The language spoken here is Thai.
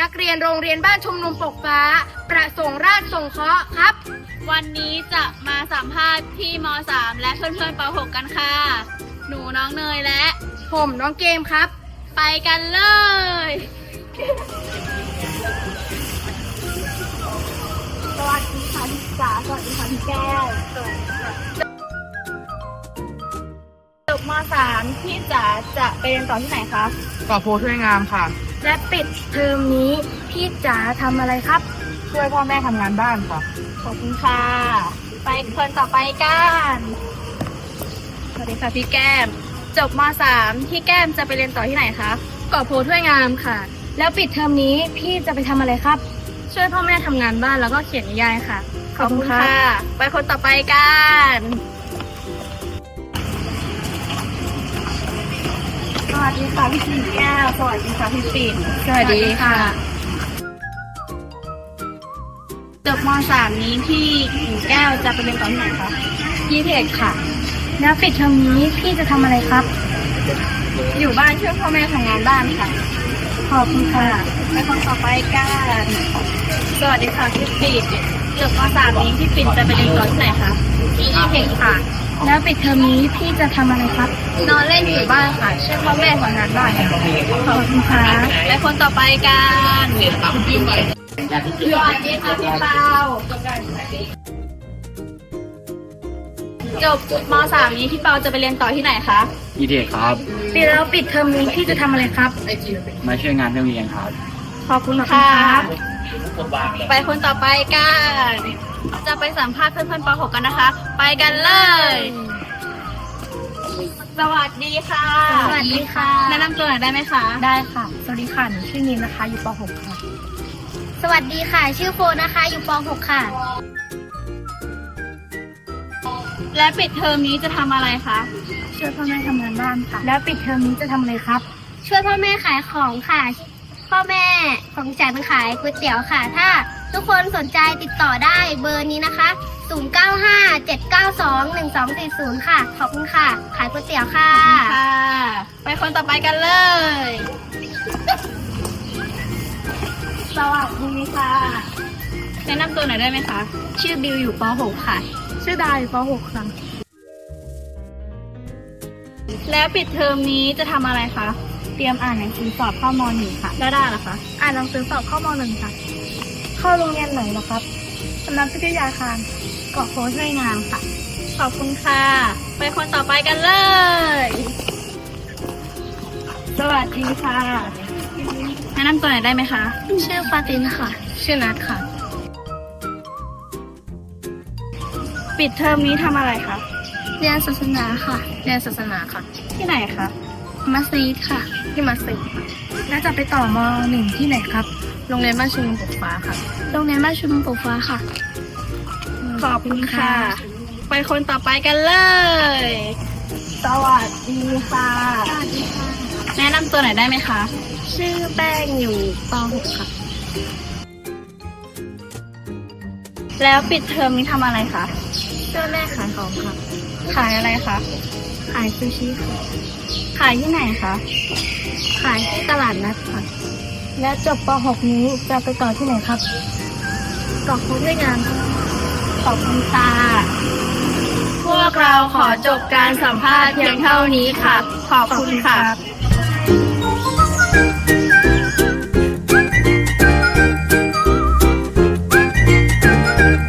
นักเรียนโรงเรียนบ้านชุมนุมปกฟ้า ประสงค์ราชสงเคราะห์ครับ วันนี้จะมาสัมภาษณ์พี่ม .3 และเพื่อนๆป .6 กันค่ะ หนูน้องเนยและ ผมน้องเกมครับ ไปกันเลย สวัสดีค่ะพี่จ๋าสวัสดีค่ะพี่แก้วจบม .3 พี่จ๋าจะไปเรียนต่อที่ไหนคะ ก่อโพช่วยงามค่ะ และปิดเทอมนี้พี่จ๋าทำอะไรครับ ช่วยพ่อแม่ทำงานบ้านค่ะ ขอบคุณค่ะ ไปคนต่อไปกัน สวัสดีค่ะพี่แก้ม จบม .3 พี่แก้มจะไปเรียนต่อที่ไหนคะก่อโพถ้วยงามค่ะ แล้วปิดเทอมนี้พี่จะไปทำอะไรครับ ช่วยพ่อแม่ทำงานบ้านแล้วก็เขียนนิยายค่ะ ขอบคุณค่ะ ไปคนต่อไปกัน ดีค่ะพี่กิ่งแก้วสวัสดีค่ะพี่ปิ่นสวัสดีค่ะจบม .3 นี้พี่กิ่งแก้วจะไปเรียนต่อที่ไหนคะยี่สิบเอ็ดค่ะ แล้วปิดเทอมนี้พี่จะทำอะไรครับ อยู่บ้านช่วยพ่อแม่ทำงานบ้านค่ะ ขอบคุณค่ะไปคนต่อไปกันสวัสดีค่ะพี่ปิ่นจบม .3 นี้พี่ปิ่นจะไปเรียนต่อที่ไหนคะที่อีเทคค่ะ แล้วปิดเทอมนี้พี่จะทำอะไรครับ นอนเล่นอยู่บ้านค่ะช่วยพ่อแม่ทำงานบ้านค่ะขอบคุณค่ะและคนต่อไปกันสวัสดีค่ะพี่เปาจบม .3 นี้พี่เปาจะไปเรียนต่อที่ไหนคะอีเด็กครับปีแล้วปิดเทอมนี้พี่จะทำอะไรครับ มาช่วยงานที่โรงเรียนครับ ขอบคุณค่ะค่ะ ไปคนต่อไปกัน จะไปสัมภาษณ์เพื่อนๆป .6 กันนะคะ ไปกันเลย สวัสดีค่ะ สวัสดีค่ะ แนะนำตัวหน่อยได้ไหมคะ ได้ค่ะ สวัสดีค่ะหนูชื่อนินนะคะ อยู่ป .6 ค่ะ สวัสดีค่ะ ชื่อโฟนนะคะ อยู่ป .6 ค่ะ และปิดเทอมนี้จะทำอะไรคะ ช่วยพ่อแม่ทำงานบ้านค่ะ แล้วปิดเทอมนี้จะทำอะไรครับ ช่วยพ่อแม่ขายของค่ะ พ่อแม่ของฉันขายก๋วยเตี๋ยวค่ะ ถ้าทุกคนสนใจติดต่อได้เบอร์นี้นะคะ 0957921240 ค่ะ ขอบคุณค่ะ ขายก๋วยเตี๋ยวค่ะ ค่ะ ไปคนต่อไปกันเลย สวัสดีค่ะ แนะนำตัวหน่อยได้ไหมคะ ชื่อบิวอยู่ป .6 ค่ะ ชื่อดาอยู่ป .6 ค่ะ แล้วปิดเทอมนี้จะทำอะไรคะเตรียมอ่านหนังสือสอบเข้ามหนึ่งค่ะแล้วได้เหรอคะอ่านหนังสือสอบเข้ามหนึ่งค่ะ เข้าโรงเรียนไหนเหรอครับสำนักพิทยาคารเกาะโพช่วยงามค่ะ ขอบคุณค่ะ ไปคนต่อไปกันเลย สวัสดีค่ะแนะนำตัวหน่อยได้ไหมคะ ชื่อฟาตินค่ะ ชื่อนัทค่ะ ปิดเทอมนี้ทำอะไรคะ เรียนศาสนาค่ะ เรียนศาสนาค่ะ ที่ไหนคะ มัสยิดค่ะ ที่มัสยิดค่ะแล้วจะไปต่อมหนึ่งที่ไหนครับ โรงเรียนบ้านชุมนุมปกฟ้าค่ะ โรงเรียนบ้านชุมนุมปกฟ้าค่ะ ขอบคุณค่ะ ไปคนต่อไปกันเลย สวัสดีค่ะ แนะนำตัวหน่อยได้ไหมคะ ชื่อแป้งอยู่ป .6 ค่ะ แล้วปิดเทอมนี้ทำอะไรคะ ช่วยแม่ขายของค่ะ ขายอะไรคะ ขายซูชิค่ะขายที่ไหนคะ ขายที่ตลาดนัดค่ะ และจบป .6 นี้จะไปต่อที่ไหนครับเกาะโพด้วยงานค่ะขอบคุณค่ะพวกเราขอจบการสัมภาษณ์เพียงเท่านี้ค่ะ ขอบคุณค่ะขอบ